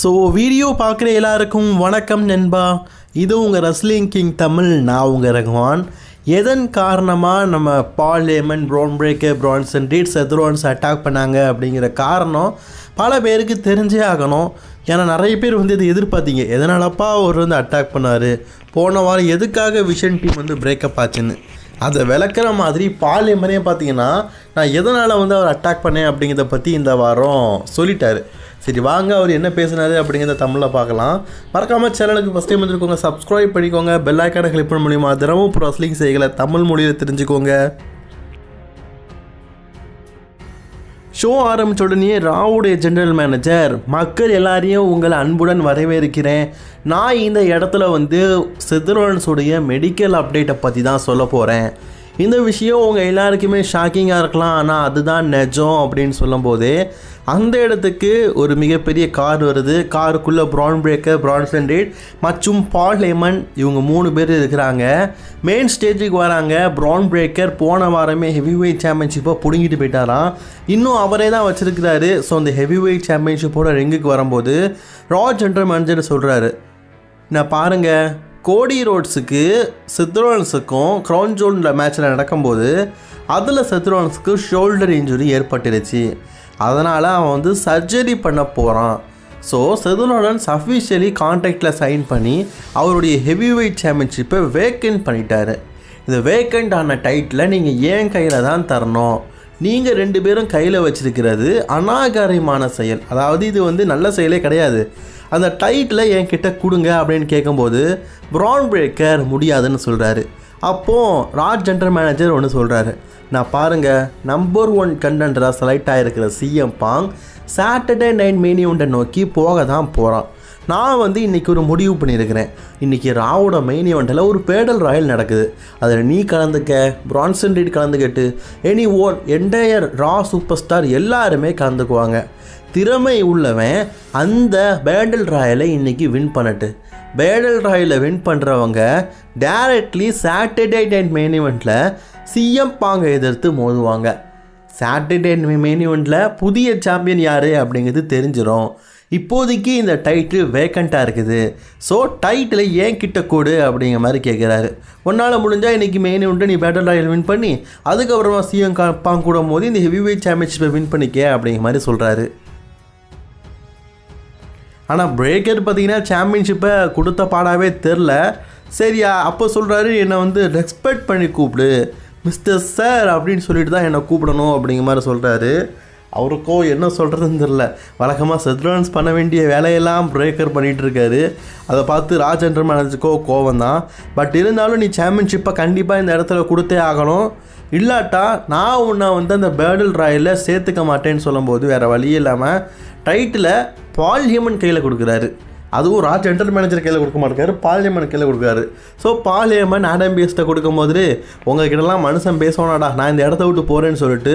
So video பார்க்குற எல்லாருக்கும் வணக்கம் நண்பா. இது உங்கள் ரஸ்லிங் கிங் தமிழ் நான் உங்கள் ரகுவான் எதன் காரணமாக நம்ம Paul Heyman Bron Breakker and Reed's எத்ரோன்ஸ் attack பண்ணாங்க அப்படிங்கிற காரணம் பல பேருக்கு தெரிஞ்சே ஆகணும். ஏன்னா நிறைய பேர் வந்து இதை எதிர்பார்த்தீங்க. எதனாலப்பா அவர் வந்து அட்டாக் பண்ணார்? போன வாரம் எதுக்காக விஷன் டீம் வந்து பிரேக்கப் ஆச்சுன்னு? அதை விளக்குற மாதிரி பாலியமனே பார்த்தீங்கன்னா நான் எதனால் வந்து அவர் அட்டாக் பண்ணேன் அப்படிங்கிறத பற்றி இந்த வாரம் சொல்லிட்டாரு. சரி வாங்க அவர் என்ன பேசினாரு அப்படிங்கிறத தமிழில் பார்க்கலாம். மறக்காமல் சேனலுக்கு ஃபஸ்ட் டைம் வந்துருக்கோங்க சப்ஸ்கிரைப் பண்ணிக்கோங்க. பெல் ஐக்கானை கிளிக் பண்ண முடியுமா தினமும் ப்ரோஸ்லிங் செய்களை தமிழ் மொழியில் தெரிஞ்சுக்கோங்க. ஷோ ஆரம்பித்த உடனே ராவுடைய ஜென்ரல் மேனேஜர் மக்கள் எல்லாரையும் உங்களை அன்புடன் வரவேற்கிறேன். நான் இந்த இடத்துல வந்து சித்ரோன்ஸுடைய மெடிக்கல் அப்டேட்டை பற்றி தான் சொல்ல போகிறேன் இந்த விஷயம் உங்கள் எல்லாருக்குமே ஷாக்கிங்காக இருக்கலாம். ஆனால் அதுதான் நெஜம் அப்படின்னு சொல்லும்போது அந்த இடத்துக்கு ஒரு மிகப்பெரிய கார் வருது. காருக்குள்ளே ப்ரான் பிரேக்கர் பிரான்சன் ரேட் மற்றும் பால் லெமன் இவங்க மூணு பேர் இருக்கிறாங்க. மெயின் ஸ்டேஜுக்கு வராங்க. ப்ரான் பிரேக்கர் போன வாரமே ஹெவி வெயிட் சாம்பியன்ஷிப்பை பிடுங்கிட்டு போயிட்டாராம். இன்னும் அவரே தான் வச்சுருக்கிறாரு. ஸோ அந்த ஹெவி வெயிட் சாம்பியன்ஷிப்போட ரிங்குக்கு வரும்போது ரா ஜென்ரல் மேனேஜர் சொல்கிறாரு நான் பாருங்கள் கோடி ரோட்ஸுக்கு சித்ரோன்ஸுக்கும் க்ரௌன் ஜோனில் மேட்ச்சில் நடக்கும்போது அதில் சித்ரோன்ஸுக்கு ஷோல்டர் இன்ஜுரி ஏற்பட்டுருச்சு. அதனால் அவன் வந்து சர்ஜரி பண்ண போகிறான் ஸோ செதுலோடன்ஸ் அஃபிஷியலி கான்ட்ராக்டில் சைன் பண்ணி அவருடைய ஹெவி வெயிட் சாம்பியன்ஷிப்பை வேக்கன்ட் பண்ணிட்டார். இந்த வேக்கண்ட் ஆன டைட்டில் நீங்கள் ஏன் கையில் தான் தரணும்? நீங்கள் ரெண்டு பேரும் கையில் வச்சிருக்கிறது அநாகரிகமான செயல். அதாவது இது வந்து நல்ல செயலே கிடையாது. அந்த டைட்டில் என்கிட்ட கொடுங்க அப்படின்னு கேட்கும்போது ப்ரான் பிரேக்கர் முடியாதுன்னு சொல்கிறாரு அப்போது ராஜ் ஜென்டர் மேனேஜர் ஒன்று சொல்கிறாரு நான் பாருங்கள் நம்பர் ஒன் கண்டென்டராக select ஆகிருக்கிற CM Punk Saturday night main நோக்கி போக தான் போகிறான் நான் வந்து இன்றைக்கி ஒரு முடிவு பண்ணியிருக்கிறேன். இன்றைக்கி ராவோட மெயின் ஈவெண்ட்டில் ஒரு பேடல் ராயல் நடக்குது. அதில் நீ கலந்துக்க பிரான்சன் ரீட் கலந்துக்கிட்டு any one entire Raw super star எல்லாருமே கலந்துக்குவாங்க. திறமை உள்ளவன் அந்த பேடல் ராயலை இன்றைக்கி வின் பண்ணட்டு. பேடல் ராயலை வின் பண்ணுறவங்க டேரக்ட்லி சாட்டர்டே நைட் மெயின் ஈவெண்ட்டில் சிஎம் பாங்கை எதிர்த்து மோதுவாங்க. சாட்டர்டே மெயின் ஈவெண்ட்டில் புதிய சாம்பியன் யார் அப்படிங்கிறது தெரிஞ்சிடும் இப்போதைக்கு இந்த டைட்டில் வேக்கண்ட்டாக இருக்குது. ஸோ டைட்டில் ஏன் கிட்ட கூடு அப்படிங்கிற மாதிரி கேட்குறாரு உன்னால் முடிஞ்சால் இன்றைக்கி மெயின் உண்டு நீ பேட்டர் ராயல் வின் பண்ணி அதுக்கப்புறமா சிஎம் பாங்க கூடும் போது இந்த ஹெவி வெயிட் சாம்பியன்ஷிப்பை வின் பண்ணிக்க அப்படிங்கிற மாதிரி சொல்கிறாரு ஆனால் பிரேக்கர் பார்த்தீங்கன்னா சாம்பியன்ஷிப்பை கொடுத்த பாடாவே தெரில சரியா அப்போ சொல்கிறாரு என்னை வந்து ரெஸ்பெக்ட் பண்ணி கூப்பிடு மிஸ்டர் சார் அப்படின்னு சொல்லிட்டு தான் என்னை கூப்பிடணும் அப்படிங்கிற மாதிரி சொல்கிறாரு அவருக்கோ என்ன சொல்கிறதுன்னு தெரில வழக்கமாக செத்ரான்ஸ் பண்ண வேண்டிய வேலையெல்லாம் பிரேக்கர் பண்ணிகிட்ருக்காரு அதை பார்த்து ராஜேந்திர மேனேஜருக்கோ கோவம் தான் பட் இருந்தாலும் நீ சாம்பியன்ஷிப்பை கண்டிப்பாக இந்த இடத்துல கொடுத்தே ஆகணும். இல்லாட்டா நான் உன்னை வந்து அந்த பேர்டல் ராயில் சேர்த்துக்க மாட்டேன்னு சொல்லும்போது வேறு வழி இல்லாமல் டைட்டில் பால் ஹியூமன் கையில் கொடுக்குறாரு. அதுவும் ராஜ் என்டர் மேனேஜர் கையில் கொடுக்க மாட்டேங்காரு பாலியமன் கையில் கொடுக்காரு ஸோ பாலியமன் ஆடம் பிஎஸ்ட்டை கொடுக்கும் போது உங்ககிட்டலாம் மனுஷன் பேசணாடா நான் இந்த இடத்த விட்டு போகிறேன்னு சொல்லிட்டு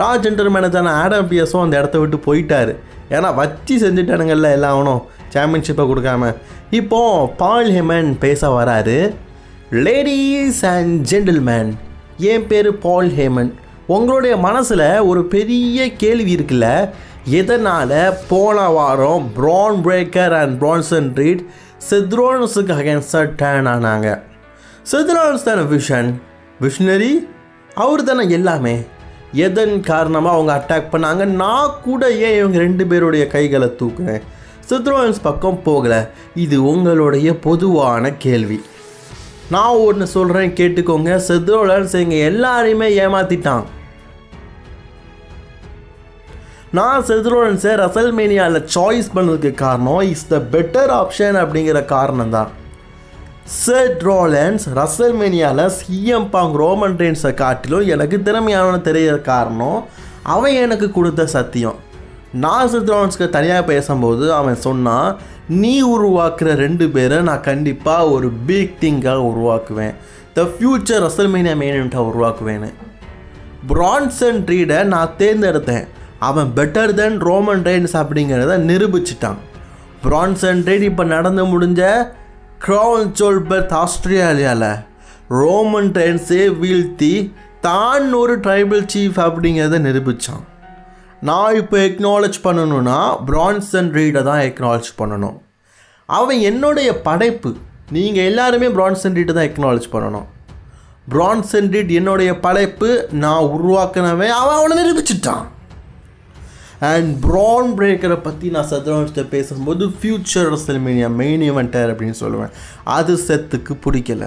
ராஜ் என்டர் மேனேஜரான ஆடம் பிஎஸும் அந்த இடத்த விட்டு போயிட்டார். ஏன்னா வச்சு செஞ்சுட்டானுங்கள்ல எல்லாம் அவனும் சாம்பியன்ஷிப்பை கொடுக்காம. இப்போ பால் ஹெமன் பேச வராரு. லேடிஸ் அண்ட் ஜென்டில்மேன் என் பேர் பால் ஹேமன் உங்களுடைய மனசில் ஒரு பெரிய கேள்வி இருக்குல்ல எதனால் போன வாரம் Bron Breakker and Bronson Reed சித்ரோன்ஸுக்கு அகேன்ஸ்டாக டேன் ஆனாங்க. சித்ரோன்ஸ் தானே விஷன் விஷனரி அவர் தானே எல்லாமே. எதன் காரணமாக அவங்க அட்டாக் பண்ணாங்க? நான் கூட ஏன் இவங்க ரெண்டு பேருடைய கைகளை தூக்குறேன் சித்ரோன்ஸ் பக்கம் போகலை. இது உங்களுடைய பொதுவான கேள்வி. நான் ஒன்று சொல்கிறேன் கேட்டுக்கோங்க. சித்ரோலன்ஸ் எங்கள் எல்லாரையுமே ஏமாத்திட்டான். நான் செத்ரோலன்ஸை ரசல்மேனியாவில் சாய்ஸ் பண்ணதுக்கு காரணம் இஸ் த பெட்டர் ஆப்ஷன் அப்படிங்கிற காரணம் தான். செட் ரோலன்ஸ் ரசல்மேனியாவில் சிஎம் பாங் ரோமன் ரெயின்ஸை காட்டிலும் எனக்கு திறமையான தெரிய காரணம் அவன் எனக்கு கொடுத்த சத்தியம். நான் சித்ரோன்ஸ்க்கு தனியாக பேசும்போது அவன் சொன்னான் நீ உருவாக்குற ரெண்டு பேரை நான் கண்டிப்பாக ஒரு பிக் திங்காக உருவாக்குவேன். த ஃப்யூச்சர் ரசல்மேனியா மெயினாக உருவாக்குவேன்னு. பிரான்சன் ரீடை நான் தேர்ந்தெடுத்தேன். அவன் பெட்டர் தென் ரோமன் ரெயின்ஸ் அப்படிங்கிறத நிரூபிச்சிட்டான். பிரான்சன் ரீட் இப்போ நடந்து முடிஞ்ச க்ரௌன் சோல்பர்த் ஆஸ்திரேலியாவில் ரோமன் ரெயின்ஸே வீழ்த்தி தான் ஒரு ட்ரைபல் சீஃப் அப்படிங்கிறத நிரூபித்தான் நான் இப்போ எக்னாலஜ் பண்ணணும்னா பிரான்சன் ரீடை தான் எக்னாலஜ் பண்ணணும். அவன் என்னுடைய படைப்பு. நீங்கள் எல்லாருமே பிரான்சன் ரீட்டை தான் எக்னாலஜ் பண்ணணும். பிரான்சன் ரீட் என்னுடைய படைப்பு நான் உருவாக்கினவன். அவன் அவனை நிரூபிச்சிட்டான். அண்ட் ப்ரான் பிரேக்கரை பற்றி நான் சத்ரவன்ஸ்ட பேசும்போது ஃப்யூச்சர் ரெசல்மேனியா மெயின் இவெண்டர் அப்படின்னு சொல்லுவேன். அது செத்துக்கு பிடிக்கல.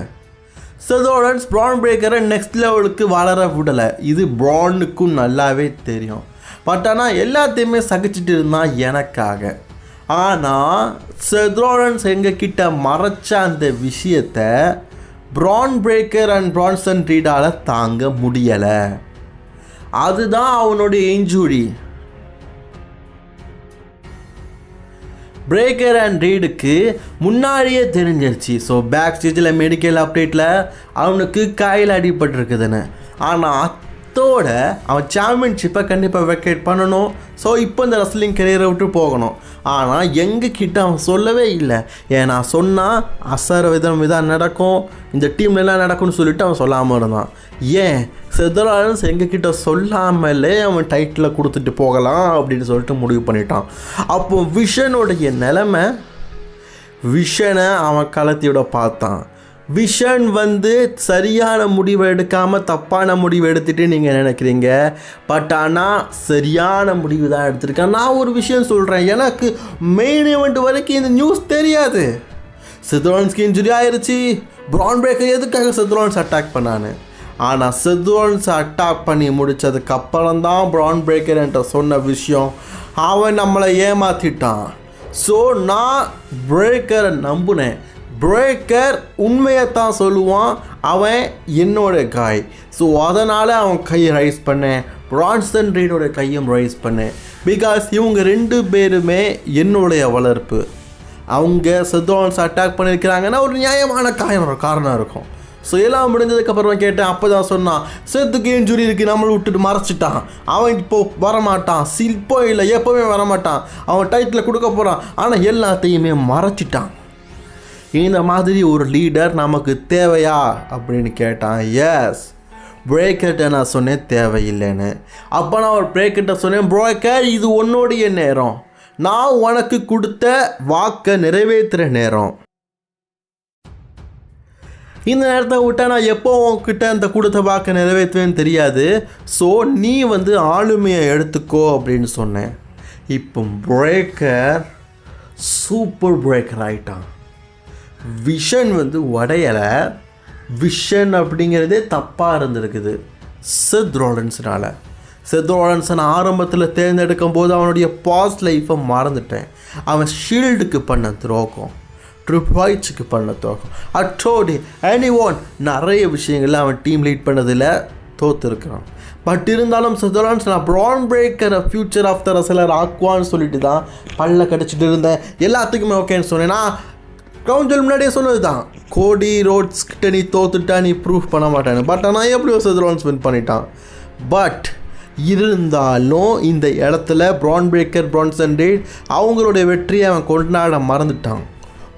சதோடன்ஸ் ப்ரான் பிரேக்கரை நெக்ஸ்ட் லெவலுக்கு வளர விடலை. இது ப்ரானுக்கும் நல்லாவே தெரியும். பட் ஆனால் எல்லாத்தையுமே சகிச்சிட்டு இருந்தான் எனக்காக. ஆனால் செத்ரோடன்ஸ் எங்ககிட்ட மறைச்ச அந்த விஷயத்தை ப்ரான் பிரேக்கர் அண்ட் ப்ரான்சன் ரீடால் தாங்க முடியலை. அதுதான் அவனுடைய இன்ஜுரி பிரேக்கர் அண்ட் ரீடுக்கு முன்னாடியே தெரிஞ்சிருச்சு. ஸோ பேக் ஸ்டேஜில் மெடிக்கல் அப்டேட்டில் அவனுக்கு காயில் அடிபட்டிருக்குதுன்னு. ஆனால் அத்தோட அவன் சாம்பியன்ஷிப்பை கண்டிப்பாக வெக்கேட் பண்ணணும். ஸோ இப்போ இந்த ரெஸ்லிங் கரியரை விட்டு போகணும். ஆனால் எங்கள் கிட்ட அவன் சொல்லவே இல்லை. ஏன்னா சொன்னால் அசர விதம் விதம் நடக்கும். இந்த டீம்லலாம் நடக்கும்னு சொல்லிட்டு அவன் சொல்லாமல் இருந்தான். ஏன்? செதலாலன்ஸ் எங்ககிட்ட சொல்லாமலே அவன் டைட்டில் கொடுத்துட்டு போகலாம் அப்படின்னு சொல்லிட்டு முடிவு பண்ணிட்டான். அப்போ விஷனுடைய நிலமை விஷனை அவன் கலத்தியோட பார்த்தான். விஷன் வந்து சரியான முடிவை எடுக்காமல் தப்பான முடிவு எடுத்துகிட்டு நீங்கள் நினைக்கிறீங்க? பட் ஆனால் சரியான முடிவு தான் எடுத்திருக்கேன். நான் ஒரு விஷயம் சொல்கிறேன் எனக்கு மெயின் இவெண்ட் வரைக்கும் இந்த நியூஸ் தெரியாது. சித்ரோன்ஸ்க்கு இன்ஜுரி ஆயிடுச்சு பிரான் பிரேக்கர் எதுக்காக சித்ரோன்ஸ் அட்டாக் பண்ணான்னு? ஆனால் சித்ரோன்ஸ் அட்டாக் பண்ணி முடித்ததுக்கப்புறம் தான் ப்ரான் பிரேக்கர் என்ற சொன்ன விஷயம் அவன் நம்மளை ஏமாத்திட்டான். ஸோ நான் பிரேக்கரை நம்பினேன். பிரேக்கர் உண்மையை தான் சொல்லுவான். அவன் என்னோட காய் ஸோ அதனால் அவன் கையை ரைஸ் பண்ணேன். பிரான்சன் ரீடோட கையும் ரைஸ் பண்ணேன். பிகாஸ் இவங்க ரெண்டு பேருமே என்னுடைய வளர்ப்பு. அவங்க செத்தோன்ஸ் அட்டாக் பண்ணியிருக்கிறாங்கன்னா ஒரு நியாயமான காரணம் காரணம் இருக்கும். ஸோ எல்லாம் முடிஞ்சதுக்கப்புறமா கேட்டேன் அப்போ தான் சொன்னான் செத்துக்கு இன்ஜுரி இருக்குது நம்மளை விட்டுட்டு மறைச்சிட்டான். அவன் இப்போ வரமாட்டான். சில்போ இல்லை எப்போவுமே வரமாட்டான். அவன் டைட்டில் கொடுக்க போகிறான் ஆனால் எல்லாத்தையுமே மறைச்சிட்டான். இந்த மாதிரி ஒரு லீடர் நமக்கு தேவையா? அப்படின்னு கேட்டான். எஸ் பிரேக்கர்கிட்ட நான் சொன்னேன். தேவையில்லைன்னு. அப்போ நான் ஒரு பிரேக்கர்கிட்ட சொன்னேன் பிரேக்கர் இது உன்னுடைய நேரம். நான் உனக்கு கொடுத்த வாக்கை நிறைவேற்றுற நேரம். இந்த நேரத்தை விட்டா நான் எப்போ உன்கிட்ட அந்த கொடுத்த வாக்கை நிறைவேற்றுவேன்னு தெரியாது. ஸோ நீ வந்து ஆளுமையை எடுத்துக்கோ அப்படின்னு சொன்னேன். இப்போ பிரேக்கர் சூப்பர் பிரேக்கர் ஆகிட்டான் விஷன் வந்து உடையலை. விஷன் அப்படிங்கிறதே தப்பாக இருந்திருக்குது. செத் ரோலன்ஸ்னால செத் ரோலன்ஸை நான் ஆரம்பத்தில் தேர்ந்தெடுக்கும் போது அவனுடைய பாஸ் லைஃப்பை மறந்துட்டேன். அவன் ஷீல்டுக்கு பண்ண துரோகம். ட்ரிபாய்ச்சுக்கு பண்ண துரோகம் அட்டோடி எனி ஒன் நிறைய விஷயங்களில் அவன் டீம் லீட் பண்ணதில் தோத்துருக்கிறான். பட் இருந்தாலும் சுதரான்ஸ் நான் ப்ரான் பிரேக்கரை ஃபியூச்சர் ஆஃப் த ரசலர் ஆக்குவான்னு சொல்லிட்டு தான் பல்ல கிடச்சிட்டு இருந்தேன். எல்லாத்துக்குமே ஓகேன்னு சொன்னேன். நான் கவுஞ்சல் முன்னாடியே சொன்னது தான் கோடி ரோட்ஸ் கிட்ட நீ தோத்துட்டா நீ ப்ரூஃப் பண்ண மாட்டேன்னு. பட் ஆனால் எப்படியோ சுதரான்ஸ் வின் பண்ணிட்டான். பட் இருந்தாலும் இந்த இடத்துல ப்ரான் பிரேக்கர் ப்ரான்சன் ரீட் அவங்களுடைய வெற்றியை அவன் கொண்டாட மறந்துட்டான்.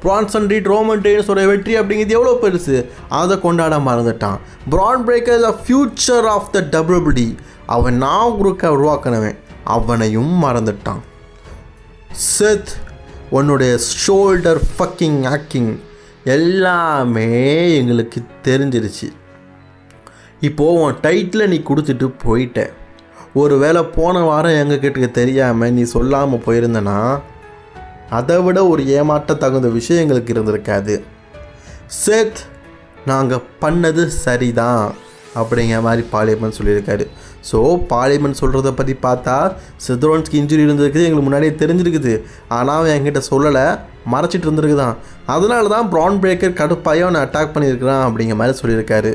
பிரான்சன் ரீட் ரோமன் டெய்னஸோட வெற்றி அப்படிங்கிறது எவ்வளோ பெருசு? அதை கொண்டாட மறந்துட்டான். Bron Breakker the future of the WBD அவன் நான் குறுக்க உருவாக்கினவன். அவனையும் மறந்துட்டான். செத் உன்னுடைய ஷோல்டர் ஃபக்கிங் ஆக்கிங் எல்லாமே எங்களுக்கு தெரிஞ்சிருச்சு. இப்போது உன் டைட்டில் நீ கொடுத்துட்டு போயிட்ட. ஒரு வேளை போன வாரம் எங்ககிட்ட தெரியாமல் நீ சொல்லாமல் போயிருந்தனா அதை விட ஒரு ஏமாற்ற தகுந்த விஷயம் எங்களுக்கு இருந்திருக்காது. சேத் நாங்கள் பண்ணது சரிதான் அப்படிங்கிற மாதிரி பாலியமன் சொல்லியிருக்காரு. ஸோ பாலியமன் சொல்கிறத பற்றி பார்த்தா சித்ரோன்ஸ்க்கு இன்ஜுரி இருந்திருக்குது எங்களுக்கு முன்னாடியே தெரிஞ்சிருக்குது. ஆனால் அவன் என்கிட்ட சொல்லலை மறைச்சிட்டு இருந்திருக்குதான். அதனால தான் ப்ரான் பிரேக்கர் கடுப்பாயம் அவனை அட்டாக் பண்ணியிருக்கிறான் அப்படிங்கிற மாதிரி சொல்லியிருக்காரு.